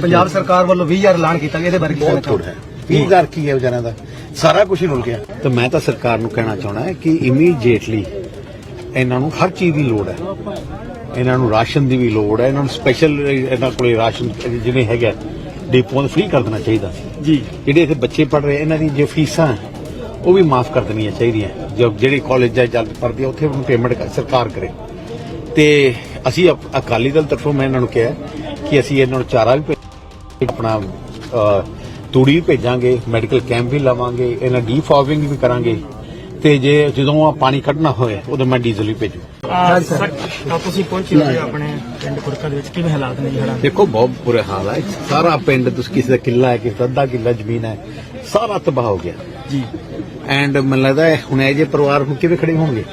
ਪੰਜਾਬ ਸਰਕਾਰ ਵੱਲੋਂ 20000 ਐਲਾਨ ਕੀਤਾ ਗਿਆ ਇਹਦੇ ਬਾਰੇ ਕੀ ਕਹਿਣਾ ਬਹੁਤ ਥੋੜਾ ਹੈ 20000 ਕੀ ਹੈ ਵਿਚਾਰਿਆਂ ਦਾ? ਸਾਰਾ ਕੁਝ ਹੀ ਰੁਲ ਗਿਆ। ਤਾਂ ਮੈਂ ਤਾਂ ਸਰਕਾਰ ਨੂੰ ਕਹਿਣਾ ਚਾਹਣਾ ਹੈ ਕਿ ਇਮੀਡੀਏਟਲੀ ਇਹਨਾਂ ਨੂੰ ਹਰ ਚੀਜ਼ ਦੀ ਲੋੜ ਹੈ। ਇਹਨਾਂ ਨੂੰ ਰਾਸ਼ਨ ਦੀ ਵੀ ਲੋੜ ਹੈ। ਇਹਨਾਂ ਨੂੰ ਸਪੈਸ਼ਲ ਇਹਨਾਂ ਕੋਲੇ ਰਾਸ਼ਨ ਜਿਹਨੇ ਹੈਗਾ ਡਿਪੂਆਂ ਤੋਂ ਫ੍ਰੀ ਕਰ ਦੇਣਾ ਚਾਹੀਦਾ ਸੀ। ਜੀ। ਜਿਹੜੇ ਇੱਥੇ ਬੱਚੇ ਪੜ ਰਹੇ ਇਹਨਾਂ ਦੀ ਜੋ ਫੀਸਾਂ ਉਹ ਵੀ ਮਾਫ ਕਰ ਦੇਣੀਆਂ ਚਾਹੀਦੀਆਂ। ਜੋ ਜਿਹੜੇ ਕਾਲਜ ਜਾਂ ਜਲ ਪੜ੍ਹਦੇ ਆ ਉੱਥੇ ਉਹਨੂੰ ਪੇਮੈਂਟ ਸਰਕਾਰ ਕਰੇ। ਤੇ ਅਸੀਂ ਅਕ- ਅਕਾਲੀ ਦਲ ਤਰਫੋਂ ਮੈਂ ਇਹਨਾਂ ਨੂੰ ਕਿਹਾ ਕਿ ਅਸੀਂ ਇਹਨਾਂ ਨੂੰ ਚਾਰਾ ਵੀ ਭੇ- ਆਪਣਾ ਤੂੜੀ ਵੀ ਭੇਜਾਂਗੇ ਮੈਡੀਕਲ ਕੈਂਪ ਵੀ ਲਾਵਾਂਗੇ ਇਹਨਾਂ ਡੀ ਫਾਰਮਿੰਗ ਵੀ ਕਰਾਂਗੇ। ਤੇ ਜੇ ਜਦੋਂ ਆ ਪਾਣੀ ਕੱਢਣਾ ਹੋਏ ਉਦੋਂ ਮੈਂ ਡੀਜ਼ਲ ਵੀ ਭੇਜੂ। ਆ ਸਰ ਆ ਤੁਸੀਂ ਪਹੁੰਚੇ ਹੋਏ ਹੋ ਆਪਣੇ ਪਿੰਡ ਕੁਰਕਾ ਦੇ ਵਿੱਚ। ਕਿਵੇਂ ਹਾਲਾਤ ਨੇ ਜੀ ਹੜ੍ਹਾਂ ਦੇ? ਦੇਖੋ ਬਹੁਤ ਬੁਰੇ ਹਾਲ ਹੈ ਸਾਰਾ ਪਿੰਡ ਤੁਸੀਂ ਕਿਸੇ ਦਾ ਕਿੱਲਾ ਹੈ ਕਿਸੇ ਦਾ ਅੱਧਾ ਕਿੱਲਾ ਜ਼ਮੀਨ ਹੈ ਸਾਰਾ ਤਬਾਹ ਹੋ ਗਿਆ। ਜੀ। ਐਂਡ ਮੈਨੂੰ ਲੱਗਦਾ ਹੈ ਹੁਣ ਇਹ ਜੇ ਪਰਿਵਾਰ ਹੁਣ ਕਿਵੇਂ ਖੜੇ ਹੋਣਗੇ?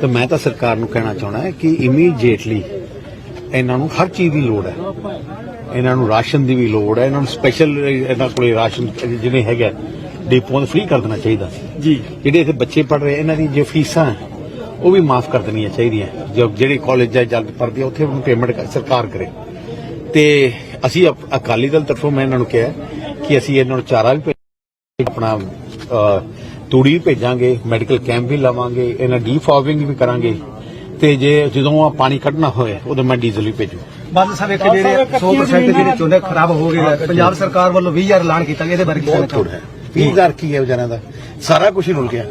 ਤਾਂ ਮੈਂ ਤਾਂ ਸਰਕਾਰ ਨੂੰ ਕਹਿਣਾ ਚਾਹਣਾ ਹੈ ਕਿ ਇਮੀਡੀਏਟਲੀ ਇਹਨਾਂ ਨੂੰ ਹਰ ਚੀਜ਼ ਦੀ ਲੋੜ ਹੈ। ਇਹਨਾਂ ਨੂੰ ਰਾਸ਼ਨ ਦੀ ਵੀ ਲੋੜ ਹੈ। ਇਹਨਾਂ ਨੂੰ ਸਪੈਸ਼ਲ ਇਹਨਾਂ ਕੋਲੇ ਰਾਸ਼ਨ ਜਿਹਨੇ ਹੈਗਾ ਤੋਂ ਫ੍ਰੀ ਕਰ ਦੇਣਾ ਚਾਹੀਦਾ ਸੀ। ਜੀ। ਜਿਹੜੇ ਇੱਥੇ ਬੱਚੇ ਪੜ ਰਹੇ ਇਹਨਾਂ ਦੀ ਜੋ ਫੀਸਾਂ ਉਹ ਵੀ ਮਾਫ ਕਰ ਦੇਣੀਆਂ ਚਾਹੀਦੀਆਂ। ਜੋ ਜਿਹੜੇ ਕਾਲਜ ਜਾਂ ਜਲ ਪੜ੍ਹਦੇ ਆ ਉੱਥੇ ਉਹਨੂੰ ਪੇਮੈਂਟ ਸਰਕਾਰ ਕਰੇ। ਤੇ ਅਸੀਂ ਅਕ- ਅਕਾਲੀ ਦਲ ਤਰਫੋਂ ਮੈਂ ਇਹਨਾਂ ਨੂੰ ਕਿਹਾ ਕਿ ਅਸੀਂ ਇਹਨਾਂ ਨੂੰ ਚਾਰਾ ਵੀ ਆਪਣਾ ਤੂੜੀ ਭੇਜਾਂਗੇ ਮੈਡੀਕਲ ਕੈਂਪ ਵੀ ਲਾਵਾਂਗੇ ਇਹਨਾਂ ਡੀ ਫਾਰਮਿੰਗ ਵੀ ਕਰਾਂਗੇ। ਤੇ ਜੇ ਜਦੋਂ ਆ ਪਾਣੀ ਕੱਢਣਾ ਹੋਏ ਉਦੋਂ ਮੈਂ ਡੀਜ਼ਲ ਵੀ ਭੇਜੂ। ਬਾਦਲ ਸਾਹਿਬ ਇੱਕ ਜਿਹੜੇ 100% ਜਿਹੜੇ ਝੋਨੇ ਖਰਾਬ ਹੋ ਗਏ ਪੰਜਾਬ ਸਰਕਾਰ ਵੱਲੋਂ 20000 ਐਲਾਨ ਕੀਤਾ ਗਿਆ ਇਹਦੇ ਬਾਰੇ ਕੀ ਕਹਿਣਾ ਬਹੁਤ ਥੋੜਾ ਹੈ। 20000 ਕੀ ਹੈ ਵਿਚਾਰਿਆਂ ਦਾ? ਸਾਰਾ ਕੁਝ ਹੀ ਰੁਲ ਗਿਆ।